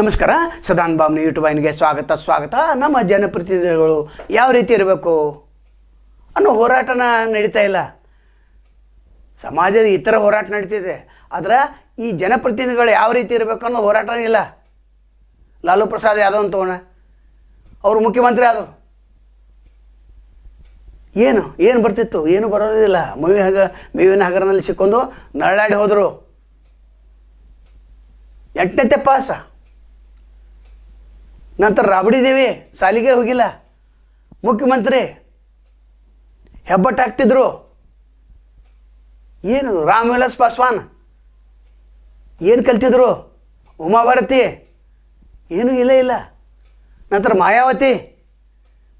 ನಮಸ್ಕಾರ, ಸದಾನ್ ಬಾಮ್ನಿ ಯೂಟ್ಯೂಬ್ ವಾಹಿನಿಗೆ ಸ್ವಾಗತ ಸ್ವಾಗತ. ನಮ್ಮ ಜನಪ್ರತಿನಿಧಿಗಳು ಯಾವ ರೀತಿ ಇರಬೇಕು ಅನ್ನೋ ಹೋರಾಟನ ನಡೀತಾ ಇಲ್ಲ. ಸಮಾಜದ ಇತರ ಹೋರಾಟ ನಡೀತಿದೆ. ಆದರೆ ಈ ಜನಪ್ರತಿನಿಧಿಗಳು ಯಾವ ರೀತಿ ಇರಬೇಕು ಅನ್ನೋ ಹೋರಾಟನೇ ಇಲ್ಲ. ಲಾಲು ಪ್ರಸಾದ್ ಯಾದವ್ ತಗೋಣ. ಅವರು ಮುಖ್ಯಮಂತ್ರಿ ಆದರು ಏನು ಏನು ಬರ್ತಿತ್ತು? ಏನು ಬರೋದಿಲ್ಲ. ಮೇವಿ ಹಗ ಮೇವಿನ ಹಗರನಲ್ಲಿ ಸಿಕ್ಕೊಂಡು ನರಳಾಡಿ ಹೋದರು. ಎಂಟನೇ ಪಾಸ. ನಂತರ ರಾಬಡಿ ದೇವಿ ಸಾಲಿಗೆ ಹೋಗಿಲ್ಲ. ಮುಖ್ಯಮಂತ್ರಿ ಹೆಬ್ಬಟ್ಟು ಹಾಕ್ತಿದ್ರು. ಏನು ರಾಮ್ ವಿಲಾಸ್ ಪಾಸ್ವಾನ್? ಏನು ಕಲ್ತಿದ್ರು? ಉಮಾಭಾರತಿ? ಏನೂ ಇಲ್ಲ ಇಲ್ಲ. ನಂತರ ಮಾಯಾವತಿ?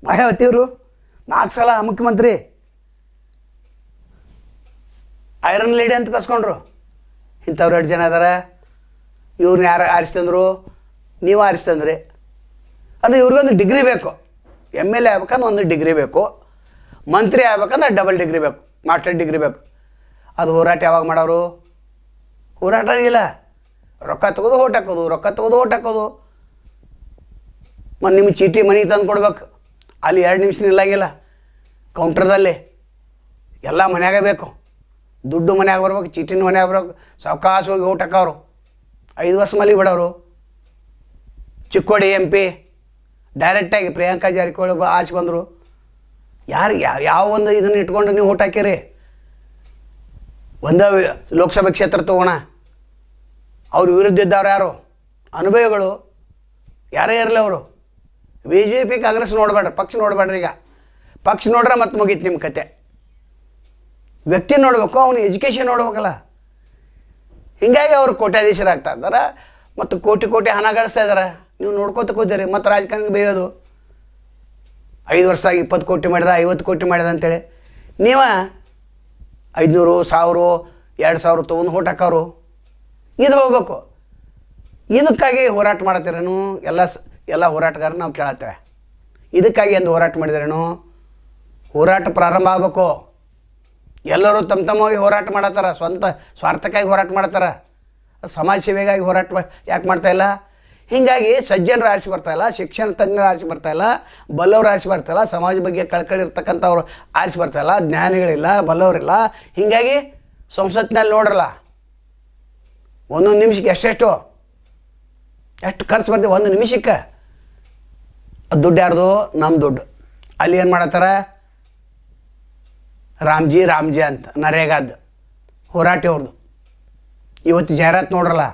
ಮಾಯಾವತಿಯವರು ನಾಲ್ಕು ಸಲ ಮುಖ್ಯಮಂತ್ರಿ. ಐರನ್ ಲೇಡಿ ಅಂತ ಕರ್ಸ್ಕೊಂಡ್ರು. ಇಂಥವ್ರು ಎರಡು ಜನ ಇದಾರೆ? ಇವ್ರನ್ನ ಯಾರು ಆರಿಸ್ತಂದ್ರು? ನೀವು ಆರಿಸ್ತಂದ್ರಿ. ಅದು ಇವ್ರಿಗೊಂದು ಡಿಗ್ರಿ ಬೇಕು. ಎಂ ಎಲ್ ಎ ಆಗ್ಬೇಕಂದ್ರೆ ಒಂದು ಡಿಗ್ರಿ ಬೇಕು. ಮಂತ್ರಿ ಆಗ್ಬೇಕಂದ್ರೆ ಡಬಲ್ ಡಿಗ್ರಿ ಬೇಕು. ಮಾಸ್ಟರ್ ಡಿಗ್ರಿ ಬೇಕು. ಅದು ಹೋರಾಟ ಯಾವಾಗ ಮಾಡೋರು? ಹೋರಾಟ ಇಲ್ಲ ರೊಕ್ಕ ತಗೋದು, ಓಟ್ ಹಾಕೋದು, ರೊಕ್ಕ ತಗೋದು, ಓಟ್ ಹಾಕೋದು. ಮತ್ತು ನಿಮ್ಗೆ ಚೀಟಿ ಮನೆಗೆ ತಂದು ಕೊಡ್ಬೇಕು. ಅಲ್ಲಿ ಎರಡು ನಿಮಿಷ ನಿಲ್ಲಂಗಿಲ್ಲ. ಕೌಂಟ್ರದಲ್ಲಿ ಎಲ್ಲ ಮನ್ಯಾಗ ಬೇಕು. ದುಡ್ಡು ಮನ್ಯಾಗ ಬರ್ಬೇಕು, ಚೀಟಿನ ಮನ್ಯಾಗ ಬರ್ಬೇಕು. ಸಾವಕಾಶ ಹೋಗಿ ಓಟ್ ಹಾಕೋರು ಐದು ವರ್ಷ ಮಲಿ ಬಿಡೋರು ಚಿಕ್ಕೋಡಿ ಎಂ ಪಿ ಡೈರೆಕ್ಟಾಗಿ ಪ್ರಿಯಾಂಕಾ ಜಾರಕಿಹೊಳಿ ಆಚೆ ಬಂದರು. ಯಾರು ಯಾವ ಒಂದು ಇದನ್ನು ಇಟ್ಕೊಂಡು ನೀವು ಊಟ ಹಾಕಿರಿ? ಒಂದೇ ಲೋಕಸಭೆ ಕ್ಷೇತ್ರ ತಗೋಣ. ಅವ್ರ ವಿರುದ್ಧ ಇದ್ದವ್ರು ಯಾರು? ಅನುಭವಿಗಳು. ಯಾರೇ ಇರಲಿ ಅವರು. ಬಿ ಜೆ ಪಿ ಕಾಂಗ್ರೆಸ್ ನೋಡಬೇಡ್ರಿ, ಪಕ್ಷ ನೋಡಬೇಡ್ರಿ ಈಗ. ಪಕ್ಷ ನೋಡ್ರೆ ಮತ್ತೆ ಮುಗೀತು ನಿಮ್ಮ ಕತೆ. ವ್ಯಕ್ತಿ ನೋಡಬೇಕು, ಅವನು ಎಜುಕೇಷನ್ ನೋಡ್ಬೇಕಲ್ಲ. ಹೀಗಾಗಿ ಅವರು ಕೋಟ್ಯಾಧೀಶರಾಗ್ತಾ ಇದ್ದಾರೆ ಮತ್ತು ಕೋಟಿ ಕೋಟಿ ಹಣ ಗಳಿಸ್ತಾ ಇದ್ದಾರೆ ನೀವು ನೋಡ್ಕೋತ ಕೂತೀರಿ, ಮತ್ತು ರಾಜಕಾರಣಿಗೆ ಬೇಯೋದು. ಐದು ವರ್ಷ ಇಪ್ಪತ್ತು ಕೋಟಿ ಮಾಡಿದ, ಐವತ್ತು ಕೋಟಿ ಮಾಡಿದ ಅಂತೇಳಿ. ನೀವು ಐದುನೂರು, ಸಾವಿರ, ಎರಡು ಸಾವಿರ ತೊಗೊಂಡು ಹೋಟ್ ಹಾಕೋರು. ಇದು ಹೋಗ್ಬೇಕು. ಇದಕ್ಕಾಗಿ ಹೋರಾಟ ಮಾಡತ್ತೀರೇನು? ಎಲ್ಲ ಎಲ್ಲ ಹೋರಾಟಗಾರರು ನಾವು ಕೇಳತ್ತೇವೆ. ಇದಕ್ಕಾಗಿ ಎಂದು ಹೋರಾಟ ಮಾಡಿದ್ರೇನು? ಹೋರಾಟ ಪ್ರಾರಂಭ ಆಗಬೇಕು. ಎಲ್ಲರೂ ತಮ್ಮ ತಮ್ಮವಾಗಿ ಹೋರಾಟ ಮಾಡತ್ತಾರ, ಸ್ವಂತ ಸ್ವಾರ್ಥಕ್ಕಾಗಿ ಹೋರಾಟ ಮಾಡ್ತಾರೆ ಸಮಾಜ ಸೇವೆಗಾಗಿ ಹೋರಾಟ ಯಾಕೆ ಮಾಡ್ತಾ ಇಲ್ಲ? ಹೀಗಾಗಿ ಸಜ್ಜನ ಬರ್ತಾ ಇಲ್ಲ, ಶಿಕ್ಷಣ ತಜ್ಞರ ಆರಿಸಿ ಬರ್ತಾ ಇಲ್ಲ, ಬಲ್ಲವ್ರು ಬರ್ತಾ ಇಲ್ಲ, ಸಮಾಜ ಬಗ್ಗೆ ಕಳ್ಕಳಿ ಇರ್ತಕ್ಕಂಥವ್ರು ಆರಿಸಿ ಬರ್ತಾ ಇಲ್ಲ, ಜ್ಞಾನಿಗಳಿಲ್ಲ, ಬಲ್ಲವರಿಲ್ಲ. ಹೀಗಾಗಿ ಸಂಸತ್ತಿನಲ್ಲಿ ನೋಡ್ರಲ್ಲ, ಒಂದೊಂದು ನಿಮಿಷಕ್ಕೆ ಎಷ್ಟೆಷ್ಟು, ಎಷ್ಟು ಖರ್ಚು ಬರ್ತೀವಿ ಒಂದು ನಿಮಿಷಕ್ಕೆ? ದುಡ್ಡು ಯಾರ್ದು? ನಮ್ಮ ದುಡ್ಡು. ಅಲ್ಲಿ ಏನು ಮಾಡತ್ತಾರ? ರಾಮ್ಜಿ ರಾಮ್ಜಿ ಅಂತ ನರೇಗಾದ್ದು ಹೋರಾಟಿ ಅವ್ರದ್ದು ಇವತ್ತು ಜಾಹೀರಾತು ನೋಡ್ರಲ್ಲ,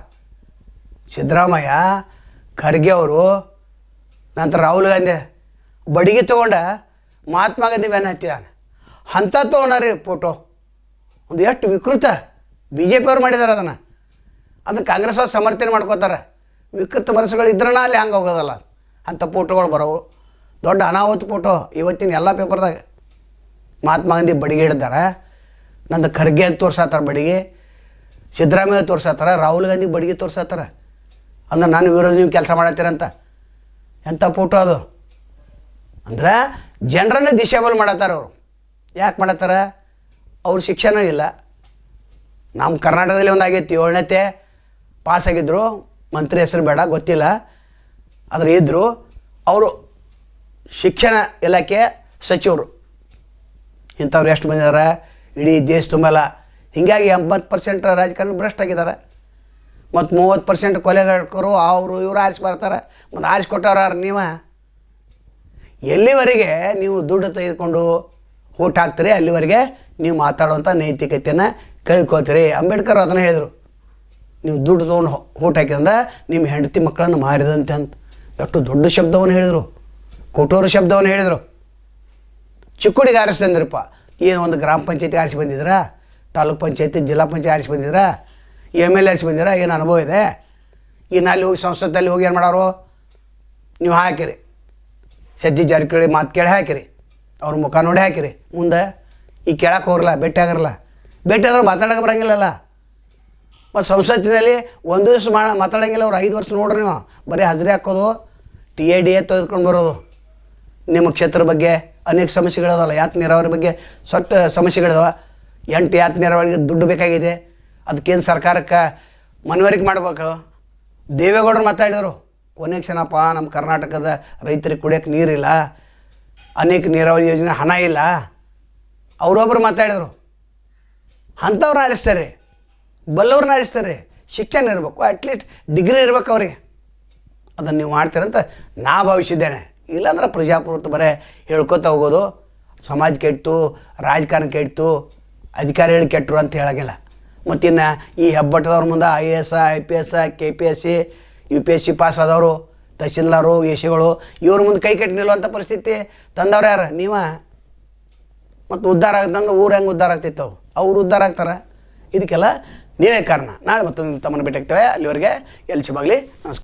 ಸಿದ್ದರಾಮಯ್ಯ ಖರ್ಗೆ ಅವರು, ನಂತರ ರಾಹುಲ್ ಗಾಂಧಿ, ಬಡಿಗೆ ತೊಗೊಂಡ ಮಹಾತ್ಮ ಗಾಂಧಿ ಬ್ಯಾನ್ ಹತ್ತಿದ್ದಾನೆ ಅಂಥ ತೊಗೊಂಡ್ರಿ ಫೋಟೋ ಒಂದು ಎಷ್ಟು ವಿಕೃತ. ಬಿ ಜೆ ಪಿಯವ್ರು ಮಾಡಿದ್ದಾರೆ ಅದನ್ನು. ಅದನ್ನು ಕಾಂಗ್ರೆಸ್ ಅವ್ರು ಸಮರ್ಥನೆ ಮಾಡ್ಕೋತಾರೆ. ವಿಕೃತ ಮನಸ್ಸುಗಳು ಇದ್ರನ ಅಲ್ಲಿ ಹಂಗೆ ಹೋಗೋದಲ್ಲ. ಅಂಥ ಫೋಟೋಗಳು ಬರೋವು. ದೊಡ್ಡ ಅನಾಹುತ ಫೋಟೋ ಇವತ್ತಿನ ಎಲ್ಲ ಪೇಪರ್ದಾಗ ಮಹಾತ್ಮ ಗಾಂಧಿ ಬಡಿಗೆ ಹಿಡ್ದಾರೆ. ನಂದು ಖರ್ಗೆ ಅಂತ ತೋರ್ಸತ್ತಾರ ಬಡಿಗೆ. ಸಿದ್ದರಾಮಯ್ಯ ತೋರ್ಸತ್ತಾರ ರಾಹುಲ್ ಗಾಂಧಿ ಬಡಿಗೆ ತೋರ್ಸತ್ತಾರ ಅಂದ್ರೆ ನಾನು ವಿರೋಧ ನೀವು ಕೆಲಸ ಮಾಡತ್ತೀರಂತ? ಎಂಥ ಫೋಟೋ ಅದು? ಅಂದ್ರೆ ಜನರನ್ನೇ ಡಿಸೇಬಲ್ ಮಾಡತ್ತಾರ ಅವರು. ಯಾಕೆ ಮಾಡತ್ತಾರ? ಅವ್ರ ಶಿಕ್ಷಣ ಇಲ್ಲ. ನಮ್ಮ ಕರ್ನಾಟಕದಲ್ಲಿ ಒಂದು ಆಗೈತಿ ಏಳನೇತೆ ಪಾಸ್ ಆಗಿದ್ದರು ಮಂತ್ರಿ ಹೆಸರು ಬೇಡ, ಗೊತ್ತಿಲ್ಲ. ಆದರೆ ಇದ್ದರು ಅವರು ಶಿಕ್ಷಣ ಇಲಾಖೆ ಸಚಿವರು. ಇಂಥವ್ರು ಎಷ್ಟು ಬಂದಿದ್ದಾರೆ ಇಡೀ ದೇಶ ತುಂಬಲ್ಲ. ಹೀಗಾಗಿ ಎಂಬತ್ತು ಪರ್ಸೆಂಟ್ ರಾಜಕಾರಣ ಭ್ರಷ್ಟ ಆಗಿದ್ದಾರೆ ಮತ್ತು ಮೂವತ್ತು ಪರ್ಸೆಂಟ್ ಕೊಲೆಗಾರರು ಅವರು ಇವರು ಆರಿಸಿ ಬರ್ತಾರೆ. ಮತ್ತು ಆರಿಸಿ ಕೊಟ್ಟವ್ರು ಯಾರು? ನೀವು? ಎಲ್ಲಿವರೆಗೆ ನೀವು ದುಡ್ಡು ತೆಗೆದುಕೊಂಡು ಊಟ ಹಾಕ್ತೀರಿ, ಅಲ್ಲಿವರೆಗೆ ನೀವು ಮಾತಾಡುವಂಥ ನೈತಿಕತೆಯನ್ನು ಕಳ್ಕೊಳ್ತೀರಿ. ಅಂಬೇಡ್ಕರ್ ಅದನ್ನು ಹೇಳಿದರು. ನೀವು ದುಡ್ಡು ತೊಗೊಂಡು ಊಟ ಹಾಕಿದ್ರೆ ನಿಮ್ಮ ಹೆಂಡತಿ ಮಕ್ಕಳನ್ನು ಮಾರಿದಂತೆ ಅಂತ. ಎಷ್ಟು ದೊಡ್ಡ ಶಬ್ದವನ್ನು ಹೇಳಿದರು. ಕೊಟ್ಟೋರು ಶಬ್ದವನ್ನು ಹೇಳಿದರು. ಚಿಕ್ಕುಡಿಗೆ ಆರಿಸ್ತಂದ್ರಪ್ಪ ಏನು ಒಂದು ಗ್ರಾಮ ಪಂಚಾಯತಿ ಆರಿಸಿ ಬಂದಿದ್ರಾ? ತಾಲೂಕು ಪಂಚಾಯತಿ, ಜಿಲ್ಲಾ ಪಂಚಾಯತಿ ಆರಿಸಿ ಬಂದಿದ್ರಾ? ಎಂ ಎಲ್ ಎಸ್ ಬಂದಿರ ಏನು ಅನುಭವ ಇದೆ? ಇನ್ನು ಅಲ್ಲಿ ಹೋಗಿ ಸಂಸತ್ತಲ್ಲಿ ಹೋಗಿ ಏನು ಮಾಡೋರು? ನೀವು ಹಾಕಿರಿ. ಸಜ್ಜಿ ಜಾರಕಿಹೊಳಿ ಮಾತು ಕೇಳಿ ಹಾಕಿರಿ. ಅವ್ರ ಮುಖ ನೋಡಿ ಹಾಕಿರಿ. ಮುಂದೆ ಈ ಕೇಳಕ್ಕೆ ಹೋಗಲ್ಲ ಭೇಟಿ ಆಗಿರಲ್ಲ. ಭೇಟಿ ಆದ್ರೆ ಮಾತಾಡೋಕೆ ಬರೋಂಗಿಲ್ಲಲ್ಲ. ಮತ್ತು ಸಂಸತ್ತಿನಲ್ಲಿ ಒಂದು ದಿವಸ ಮಾ ಮಾತಾಡೋಂಗಿಲ್ಲ, ಅವ್ರು ಐದು ವರ್ಷ ನೋಡ್ರಿ ನೀವು. ಬರೀ ಹಾಜರಿ ಹಾಕೋದು ಟಿ ಎ ಡಿ ಎ ತೆಗೆದುಕೊಂಡು ಬರೋದು. ನಿಮ್ಮ ಕ್ಷೇತ್ರ ಬಗ್ಗೆ ಅನೇಕ ಸಮಸ್ಯೆಗಳಿದಾವಲ್ಲ, ಯಾತ್ ನೀರಾವರಿ ಬಗ್ಗೆ ಸೊಟ್ಟ ಸಮಸ್ಯೆಗಳಿದಾವೆ. ಎಂಟು ಯಾತ್ ನೀರಾವರಿಗೆ ದುಡ್ಡು ಬೇಕಾಗಿದೆ. ಅದಕ್ಕೇನು ಸರ್ಕಾರಕ್ಕೆ ಮನವರಿಕೆ ಮಾಡ್ಬೇಕು? ದೇವೇಗೌಡರು ಮಾತಾಡಿದರು, ಕೊನೆ ಕ್ಷಣಪ್ಪ ನಮ್ಮ ಕರ್ನಾಟಕದ ರೈತರಿಗೆ ಕುಡಿಯೋಕ್ಕೆ ನೀರಿಲ್ಲ, ಅನೇಕ ನೀರಾವರಿ ಯೋಜನೆ ಹಣ ಇಲ್ಲ. ಅವರೊಬ್ಬರು ಮಾತಾಡಿದರು ಅಂಥವ್ರನ್ನ ಆರಿಸ್ತಾರೆ ಬಲ್ಲವ್ರನ್ನ ಆರಿಸ್ತಾರೆ, ಶಿಕ್ಷಣ ಇರಬೇಕು ಅಟ್ಲೀಸ್ಟ್ ಡಿಗ್ರಿ ಇರಬೇಕು ಅವ್ರಿಗೆ. ಅದನ್ನು ನೀವು ಮಾಡ್ತೀರಂತ ನಾ ಭಾವಿಸಿದ್ದೇನೆ. ಇಲ್ಲಾಂದ್ರೆ ಪ್ರಜಾಪ್ರಭುತ್ವ ಬರೇ ಹೇಳ್ಕೊತ ಹೋಗೋದು, ಸಮಾಜ ಕೆಟ್ಟು ರಾಜಕಾರಣ ಕೆಟ್ಟು ಅಧಿಕಾರಿಗಳು ಕೆಟ್ಟರು ಅಂತ ಹೇಳೋಂಗಿಲ್ಲ. ಮತ್ತಿನ್ನು ಈ ಹೆಬ್ಬಟ್ಟದವ್ರ ಮುಂದೆ I A S I P S K P S C U P S C pass ಆದವರು, ತಹಶೀಲ್ದಾರು ಎ ಸಿಗಳು ಇವ್ರ ಮುಂದೆ ಕೈ ಕಟ್ಟಿ ನಿಲ್ಲುವಂಥ ಪರಿಸ್ಥಿತಿ ತಂದವ್ರು ಯಾರು? ನೀವ. ಮತ್ತು ಉದ್ಧಾರ ಆಗ್ದಂಗೆ ಊರು ಹೆಂಗೆ ಉದ್ಧಾರ ಆಗ್ತಿತ್ತು? ಅವು ಅವ್ರು ಉದ್ಧಾರ ಆಗ್ತಾರೆ. ಇದಕ್ಕೆಲ್ಲ ನೀವೇ ಕಾರಣ. ನಾಳೆ ಮತ್ತೊಂದು ತಮ್ಮನ್ನು ಭೇಟಿ ಆಗ್ತೇವೆ ಅಲ್ಲಿವರೆಗೆ ಎಲ್ಲಿ ಶುಭಾಗಲಿ ನಮಸ್ಕಾರ.